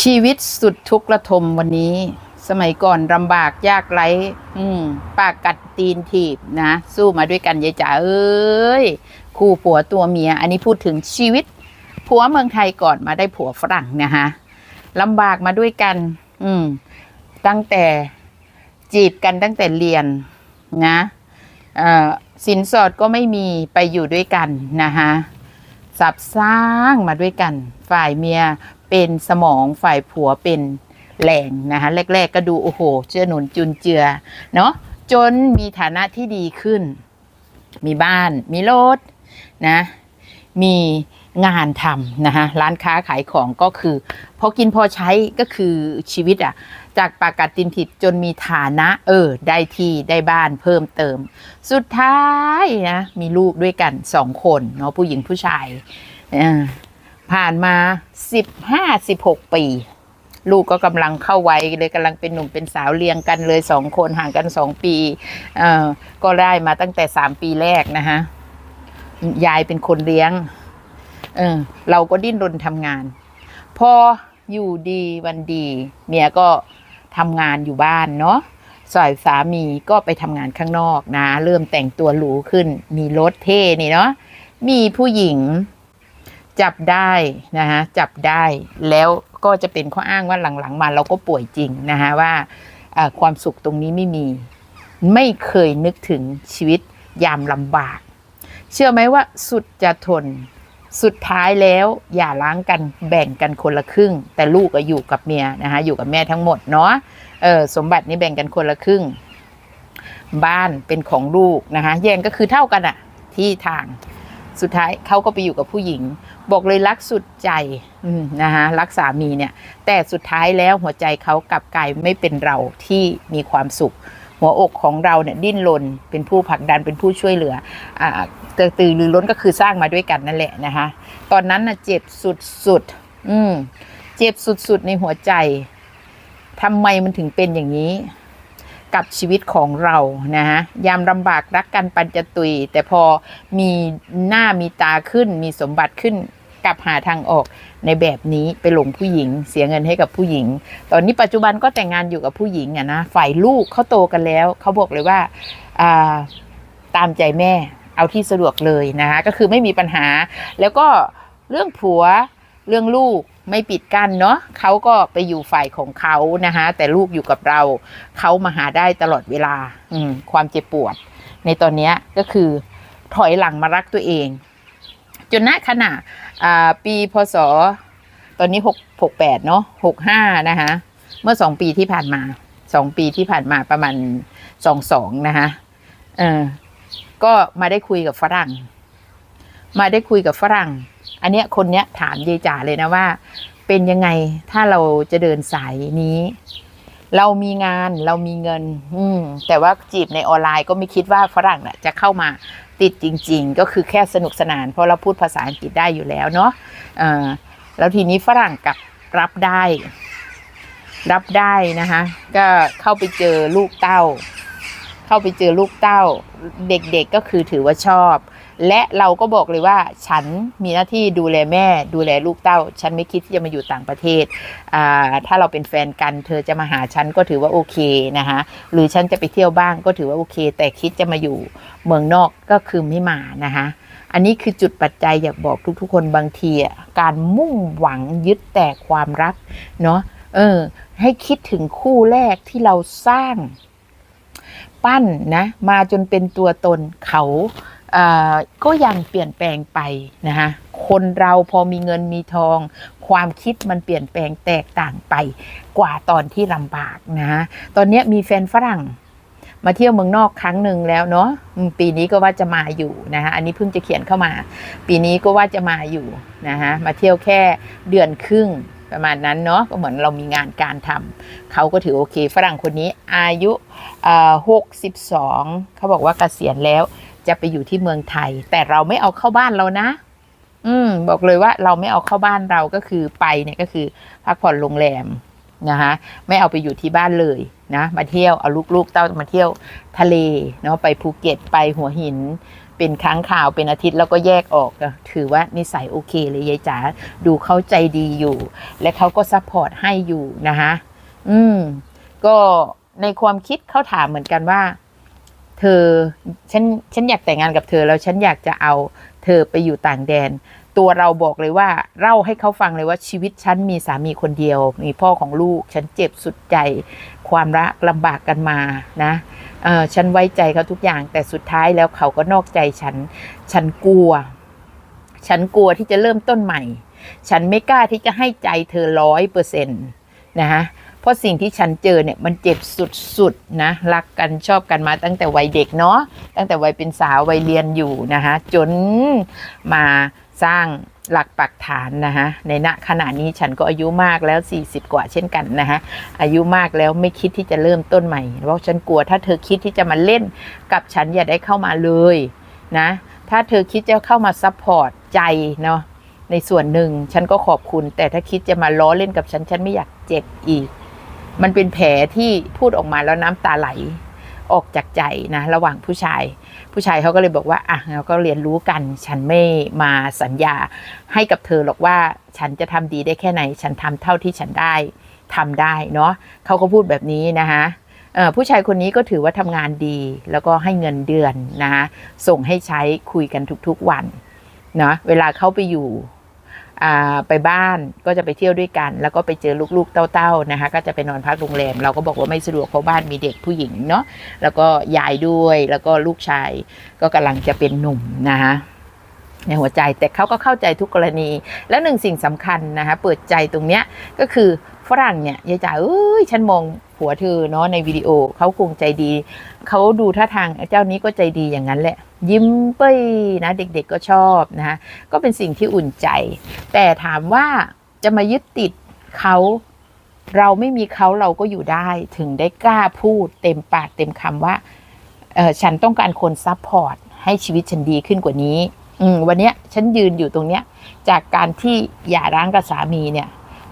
ชีวิตสุดทุกข์ระทมวันนี้ สมัยก่อนลำบากยากไร้อืมปากกัดตีนถีบนะ สู้มาด้วยกันยายจ๋าเอ้ย คู่ผัวตัวเมีย อันนี้พูดถึงชีวิต ผัวเมืองไทยก่อนมาได้ผัวฝรั่งนะฮะลำบากมาด้วยกัน อืม ตั้งแต่จีบกันตั้งแต่เรียนนะอ่อสินสอดก็ไม่มีไปอยู่ด้วยกันนะคะสับสร้างมาด้วยกัน ฝ่ายเมีย เป็นสมองฝ่ายผัวเป็นแหล่งนะคะแรก ๆ ก็ดูโอ้โหเจือหนุนจุนเจือเนาะจนมีฐานะที่ดีขึ้น มีบ้านมีรถนะมีงานทำนะคะร้านค้าขายของก็คือพอกินพอใช้ก็คือชีวิตอะจากปากกัดตินถิดจนมีฐานะ เออ ได้ที่ได้บ้านเพิ่มเติม สุดท้ายนะมีลูกด้วยกันสองคนเนาะผู้หญิงผู้ชายอ่า ผ่านมาสิบห้าสิบหกปี ลูกก็กำลังเข้าวัยเลยกำลังเป็นหนุ่มเป็นสาวเรียงกันเลยสองคนห่างกันสองปีเอ่อก็ได้มาตั้งแต่สามปีแรกนะฮะยายเป็นคนเลี้ยงเออเราก็ดิ้นรนทำงาน พออยู่ดีวันดีเมียก็ทำงานอยู่บ้านเนาะสอยสามีก็ไปทำงานข้างนอกนะ เริ่มแต่งตัวหรูขึ้น มีรถเท่นี่เนาะมีผู้หญิง จับได้นะฮะจับได้แล้วก็จะเป็นข้ออ้างว่าหลังๆ มาเราก็ป่วยจริงนะฮะว่าความสุขตรงนี้ไม่มี ไม่เคยนึกถึงชีวิตยามลำบาก เชื่อไหมว่าสุดจะทนสุดท้ายแล้วอย่าล้างกันแบ่งกันคนละครึ่ง แต่ลูกก็อยู่กับเมียนะคะอยู่กับแม่ทั้งหมดเนาะเออสมบัตินี้แบ่งกันคนละครึ่ง บ้านเป็นของลูกนะคะแย่งก็คือเท่ากันอะที่ทาง สุดท้ายเขาก็ไปอยู่กับผู้หญิง บอกเลยรักสุดใจนะคะรักสามีเนี่ย แต่สุดท้ายแล้วหัวใจเขากลับกลายไม่เป็นเราที่มีความสุข หัวอกของเราเนี่ยดิ้นรนเป็นผู้ผลักดันเป็นผู้ช่วยเหลืออ่าเตือตือรือร้นก็คือสร้างมาด้วยกันนั่นแหละนะคะ ตอนนั้นน่ะเจ็บสุดๆอืมเจ็บสุดๆในหัวใจทำไมมันถึงเป็นอย่างนี้ กับชีวิตของเรานะฮะยามลำบากรักกันปันจตุย แต่พอมีหน้ามีตาขึ้น มีสมบัติขึ้นกลับหาทางออกในแบบนี้ไปหลงผู้หญิง เสียเงินให้กับผู้หญิง ตอนนี้ปัจจุบันก็แต่งงานอยู่กับผู้หญิงอะนะฝ่ายลูกเขาโตกันแล้วเขาบอกเลยว่าอ่าตามใจแม่เอาที่สะดวกเลยนะคะก็คือไม่มีปัญหา แล้วก็เรื่องผัวเรื่องลูก ไม่ปิดกั้นเนาะเขาก็ไปอยู่ฝ่ายของเขานะคะแต่ลูกอยู่กับเรา เขามาหาได้ตลอดเวลาอืมความเจ็บปวด ในตอนเนี้ยก็คือถอยหลังมารักตัวเอง จนณขณะปีพศ ตอนนี้หกหกแปดเนาะหกห้านะคะเมื่อสองปีที่ผ่านมาสองปีที่ผ่านมาประมาณสองสองนะคะเออก็มาได้คุยกับฝรั่ง มาได้คุยกับฝรั่ง อันเนี้ยคนเนี้ยถามยายจ๋าเลยนะว่า เป็นยังไงถ้าเราจะเดินสายนี้ เรามีงานเรามีเงิน อืมแต่ว่าจีบในออนไลน์ก็ไม่คิดว่าฝรั่งน่ะจะเข้ามาติดจริง ๆ ก็คือแค่สนุกสนาน เพราะเราพูดภาษาอังกฤษได้อยู่แล้วเนาะเออแล้วทีนี้ฝรั่งกับรับได้ รับได้นะคะก็เข้าไปเจอลูกเต้า เข้าไปเจอลูกเต้า เด็กๆก็คือถือว่าชอบ และเราก็บอกเลยว่าฉันมีหน้าที่ดูแลแม่ ดูแลลูกเต้า ฉันไม่คิดที่จะมาอยู่ต่างประเทศ ถ้าเราเป็นแฟนกัน เธอจะมาหาฉันก็ถือว่าโอเคนะคะหรือฉันจะไปเที่ยวบ้างก็ถือว่าโอเค แต่คิดจะมาอยู่เมืองนอกก็คือไม่มานะคะอันนี้คือจุดปัจจัยอยากบอกทุกๆ คนบางทีอะการมุ่งหวังยึดแต่ความรักเนาะเออ ให้คิดถึงคู่แรกที่เราสร้าง ปั้นนะ มาจนเป็นตัวตนเขา ก็ยังเปลี่ยนแปลงไปนะคะคนเราพอมีเงินมีทอง ความคิดมันเปลี่ยนแปลงแตกต่างไปกว่าตอนที่ลำบากนะฮะตอนนี้มีแฟนฝรั่งมาเที่ยวเมืองนอกครั้งหนึ่งแล้วเนาะปีนี้ก็ว่าจะมาอยู่นะคะอันนี้เพิ่งจะเขียนเข้ามา ปีนี้ก็ว่าจะมาอยู่นะคะมาเที่ยวแค่เดือนครึ่งประมาณนั้นเนาะก็เหมือนเรามีงานการทำเขาก็ถือโอเค ฝรั่งคนนี้อายุหกสิบสองเขาบอกว่าเกษียณแล้ว จะไปอยู่ที่เมืองไทย แต่เราไม่เอาเข้าบ้านเรานะ อืม บอกเลยว่าเราไม่เอาเข้าบ้านเราก็คือไปเนี่ยก็คือพักผ่อนโรงแรมนะคะไม่เอาไปอยู่ที่บ้านเลยนะมาเที่ยวเอาลูกๆเต้ามาเที่ยวทะเลเนาะไปภูเก็ตไปหัวหิน เป็นครั้งข่าวเป็นอาทิตย์แล้วก็แยกออกถือว่านิสัยโอเคเลยยายจ๋าดูเข้าใจดีอยู่ และเขาก็ซัพพอร์ตให้อยู่นะคะอืมก็ในความคิดเขาถามเหมือนกันว่า เธอฉันฉันอยากแต่งงานกับเธอแล้วฉันอยากจะเอาเธอไปอยู่ต่างแดน ตัวเราบอกเลยว่าเล่าให้เขาฟังเลยว่าชีวิตฉันมีสามีคนเดียว มีพ่อของลูก ฉันเจ็บสุดใจ ความรักลำบากกันมานะเออฉันไว้ใจเขาทุกอย่างแต่สุดท้ายแล้วเขาก็นอกใจฉัน ฉันกลัว ฉันกลัวที่จะเริ่มต้นใหม่ ฉันไม่กล้าที่จะให้ใจเธอร้อยเปอร์เซ็นต์นะฮะ เพราะสิ่งที่ฉันเจอเนี่ยมันเจ็บสุดๆนะรักกันชอบกันมาตั้งแต่วัยเด็กเนาะตั้งแต่วัยเป็นสาววัยเรียนอยู่นะคะจนมาสร้างหลักปักฐานนะคะในณขณะนี้ฉันก็อายุมากแล้ว 40 กว่าเช่นกันนะคะอายุมากแล้วไม่คิดที่จะเริ่มต้นใหม่ เพราะฉันกลัวถ้าเธอคิดที่จะมาเล่นกับฉันอย่าได้เข้ามาเลยนะถ้าเธอคิดจะเข้ามาซัพพอร์ตใจเนาะในส่วนหนึ่งฉันก็ขอบคุณ แต่ถ้าคิดจะมาล้อเล่นกับฉัน ฉันไม่อยากเจ็บอีก มันเป็นแผลที่พูดออกมาแล้วน้ำตาไหลออกจากใจนะระหว่างผู้ชาย ผู้ชายเขาก็เลยบอกว่าอะเราก็เรียนรู้กัน ฉันไม่มาสัญญาให้กับเธอหรอกว่าฉันจะทำดีได้แค่ไหน ฉันทำเท่าที่ฉันได้ทำได้เนาะเขาก็พูดแบบนี้นะคะผู้ชายคนนี้ก็ถือว่าทำงานดี แล้วก็ให้เงินเดือนนะคะส่งให้ใช้คุยกันทุกๆวันเนาะเวลาเขาไปอยู่ ไปบ้านก็จะไปเที่ยวด้วยกัน แล้วก็ไปเจอลูกๆเต้าๆนะคะ ก็จะไปนอนพักโรงแรม เราก็บอกว่าไม่สะดวกเพราะบ้านมีเด็กผู้หญิงเนาะแล้วก็ยายด้วยแล้วก็ลูกชายก็กำลังจะเป็นหนุ่มนะคะ ในหัวใจแต่เขาก็เข้าใจทุกกรณี แล้วหนึ่งสิ่งสำคัญนะคะเปิดใจตรงเนี้ยก็คือฝรั่งเนี่ยยายจ๋าเอ้ยฉันมองผัวเธอเนาะในวิดีโอเขาคงใจดีเขาดูท่าทางเจ้านี้ก็ใจดีอย่างนั้นแหละ ยิ้มเป้ยนะเด็กๆก็ชอบนะคะก็เป็นสิ่งที่อุ่นใจ แต่ถามว่าจะมายึดติดเขาเราไม่มีเขาเราก็อยู่ได้ถึงได้กล้าพูดเต็มปากเต็มคำว่าฉันต้องการคนซัพพอร์ตให้ชีวิตฉันดีขึ้นกว่านี้ อืมวันเนี้ยฉันยืนอยู่ตรงเนี้ย จากการที่หย่าร้างกับสามีเนี่ย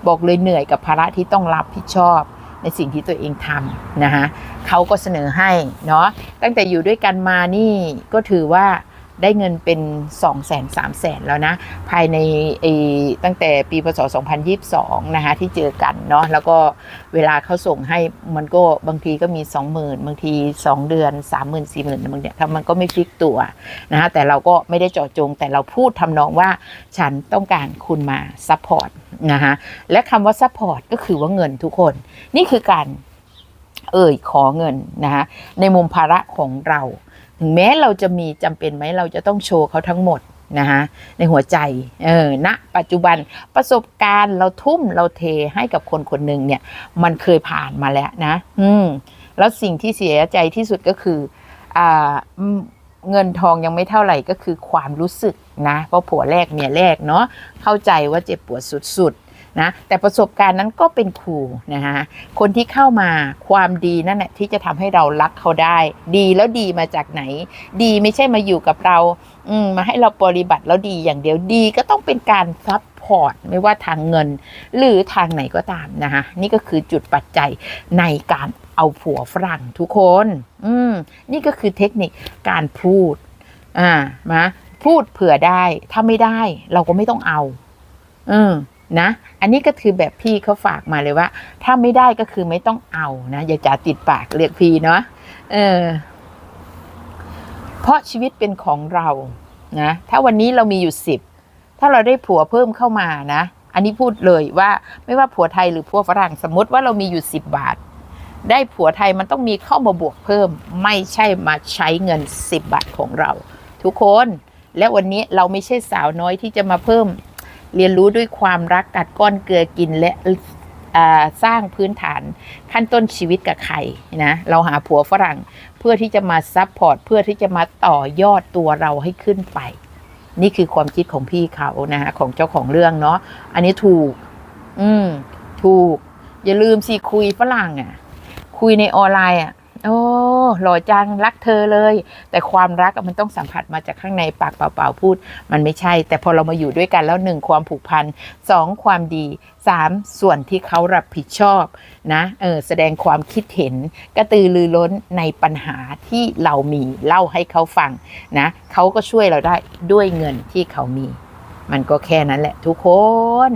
บอกเลยเหนื่อยกับภาระที่ต้องรับผิดชอบในสิ่งที่ตัวเองทำนะคะเขาก็เสนอให้เนาะตั้งแต่อยู่ด้วยกันมานี่ก็ถือว่า ได้เงินเป็น2 0 0 0 0 0 3 0 0 0 0 แล้วนะ ภายในตั้งแต่ปีพศ 2022 นะคะที่เจอกันเนาะแล้วก็เวลาเขาส่งให้มันก็บางทีก็มี 20,000 บางที 2 เดือน 30,000 40,000บางเนี่ยมันก็ไม่ฟิกตัวนะคะแต่เราก็ไม่ได้เจาะจง แต่เราพูดทำนองว่าฉันต้องการคุณมาซัพพอร์ตนะคะและคำว่าซัพพอร์ตก็คือว่าเงินทุกคน นี่คือการเอ่ยขอเงินนะคะในมุมภาระของเรา ถึงแม้เราจะมีจำเป็นไหมเราจะต้องโชว์เขาทั้งหมดนะคะในหัวใจเออณปัจจุบันประสบการณ์เราทุ่มเราเทให้กับคนคนหนึ่งเนี่ย มันเคยผ่านมาแล้วนะ อืมแล้วสิ่งที่เสียใจที่สุดก็คืออ่าเงินทองยังไม่เท่าไหร่ก็คือความรู้สึกนะ เพราะผัวแรกเมียแรกเนาะเข้าใจว่าเจ็บปวดสุดๆ นะแต่ประสบการณ์นั้นก็เป็นครูนะคะคนที่เข้ามาความดีนั่นแหละที่จะทำให้เรารักเขาได้ ดีแล้วดีมาจากไหน ดีไม่ใช่มาอยู่กับเราอืมาให้เราปฏิบัติแล้วดีอย่างเดียวดีก็ต้องเป็นการซัพพอร์ตไม่ว่าทางเงิน หรือทางไหนก็ตามนะคะนี่ก็คือจุดปัจจัยในการเอาผัวฝรั่งทุกคน อืมนี่ก็คือเทคนิคการพูดอ่ามาพูดเผื่อได้ ถ้าไม่ได้เราก็ไม่ต้องเอา อืม นะ อันนี้ก็คือแบบพี่เขาฝากมาเลยว่า ถ้าไม่ได้ก็คือไม่ต้องเอานะอย่าจ๋าติดปากเรียกพี่เนาะเออ เพราะชีวิตเป็นของเรานะถ้าวันนี้เรามีอยู่สิบถ้าเราได้ผัวเพิ่มเข้ามานะ อันนี้พูดเลยว่าไม่ว่าผัวไทยหรือผัวฝรั่งสมมติว่าเรามีอยู่สิบบาท ได้ผัวไทยมันต้องมีเข้ามาบวกเพิ่ม ไม่ใช่มาใช้เงินสิบบาทของเรา ทุกคนและวันนี้เราไม่ใช่สาวน้อยที่จะมาเพิ่ม เรียนรู้ด้วยความรักกัดก้อนเกลือกินและสร้างพื้นฐานขั้นต้นชีวิตกับใครนะเราหาผัวฝรั่งเพื่อที่จะมาซัพพอร์ตเพื่อที่จะมาต่อยอดตัวเราให้ขึ้นไป นี่คือความคิดของพี่เขานะฮะของเจ้าของเรื่องเนาะอันนี้ถูก อืมถูก อย่าลืมสิคุยฝรั่งอะ คุยในออนไลน์อะ โอ้หล่อจังรักเธอเลย แต่ความรักมันต้องสัมผัสมาจากข้างในปากเปล่าๆพูด มันไม่ใช่ แต่พอเรามาอยู่ด้วยกันแล้วหนึ่งความผูกพันสองความดีสามส่วนที่เขารับผิดชอบนะเออแสดงความคิดเห็นกระตือรือร้นในปัญหาที่เรามีเล่าให้เขาฟังนะเขาก็ช่วยเราได้ด้วยเงินที่เขามี มันก็แค่นั้นแหละทุกคน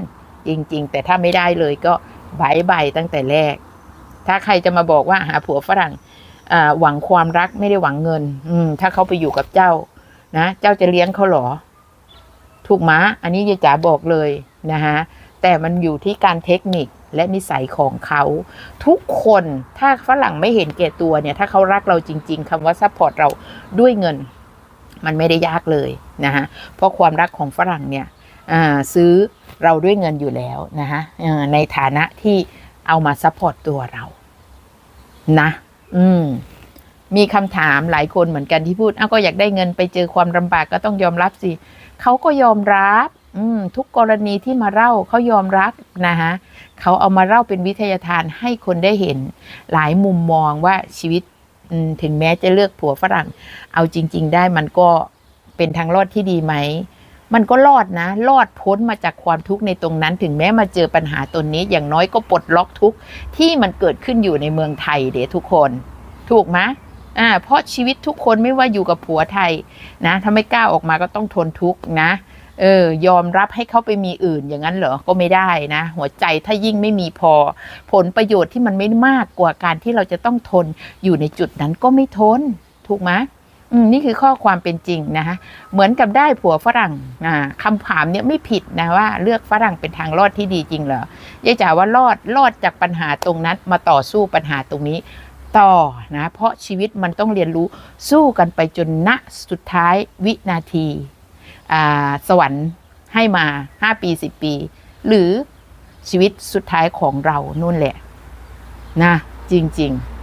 จริงๆ แต่ถ้าไม่ได้เลยก็บายบายตั้งแต่แรก ถ้าใครจะมาบอกว่าหาผัวฝรั่ง หวังความรักไม่ได้หวังเงิน อืม ถ้าเขาไปอยู่กับเจ้า นะเจ้าจะเลี้ยงเขาหรอ ถูกมะอันนี้ยายจ๋าบอกเลยนะฮะแต่มันอยู่ที่การเทคนิคและนิสัยของเขาทุกคนถ้าฝรั่งไม่เห็นแก่ตัวเนี่ย ถ้าเขารักเราจริง ๆคำว่าซัพพอร์ตเราด้วยเงิน มันไม่ได้ยากเลยนะฮะเพราะความรักของฝรั่งเนี่ยซื้อเราด้วยเงินอยู่แล้วนะฮะในฐานะที่เอามาซัพพอร์ตตัวเรานะ อืม มีคำถามหลายคนเหมือนกันที่พูดอ้าวก็อยากได้เงินไปเจอความลำบากก็ต้องยอมรับสิเขาก็ยอมรับ อืม ทุกกรณีที่มาเล่าเขายอมรับนะฮะเขาเอามาเล่าเป็นวิทยาทานให้คนได้เห็น หลายมุมมองว่าชีวิตถึงแม้จะเลือกผัวฝรั่ง เอาจริง ๆ ได้มันก็เป็นทางรอดที่ดีไหม มันก็รอดนะ รอดพ้นมาจากความทุกข์ในตรงนั้น ถึงแม้มาเจอปัญหาตนนี้ อย่างน้อยก็ปลดล็อกทุกข์ที่มันเกิดขึ้นอยู่ในเมืองไทยเดี๋ยวทุกคน ถูกไหมอ่าเพราะชีวิตทุกคนไม่ว่าอยู่กับผัวไทยนะถ้าไม่กล้าออกมาก็ต้องทนทุกข์นะเออยอมรับให้เขาไปมีอื่นอย่างนั้นเหรอ ก็ไม่ได้นะ หัวใจถ้ายิ่งไม่มีพอ ผลประโยชน์ที่มันไม่มากกว่าการที่เราจะต้องทนอยู่ในจุดนั้นก็ไม่ทน ถูกไหมอืม นี่คือข้อความเป็นจริงนะคะเหมือนกับได้ผัวฝรั่งอ่าคำถามเนี่ยไม่ผิดนะว่า เลือกฝรั่งเป็นทางรอดที่ดีจริงเหรอยายจ๋าว่ารอดรอดจากปัญหาตรงนั้น มาต่อสู้ปัญหาตรงนี้ต่อนะเพราะชีวิตมันต้องเรียนรู้สู้กันไปจนณสุดท้ายวินาทีาสวรรค์ให้มา 5 ปี 10 ปี หรือชีวิตสุดท้ายของเรานู่นแหละนะจริง ๆ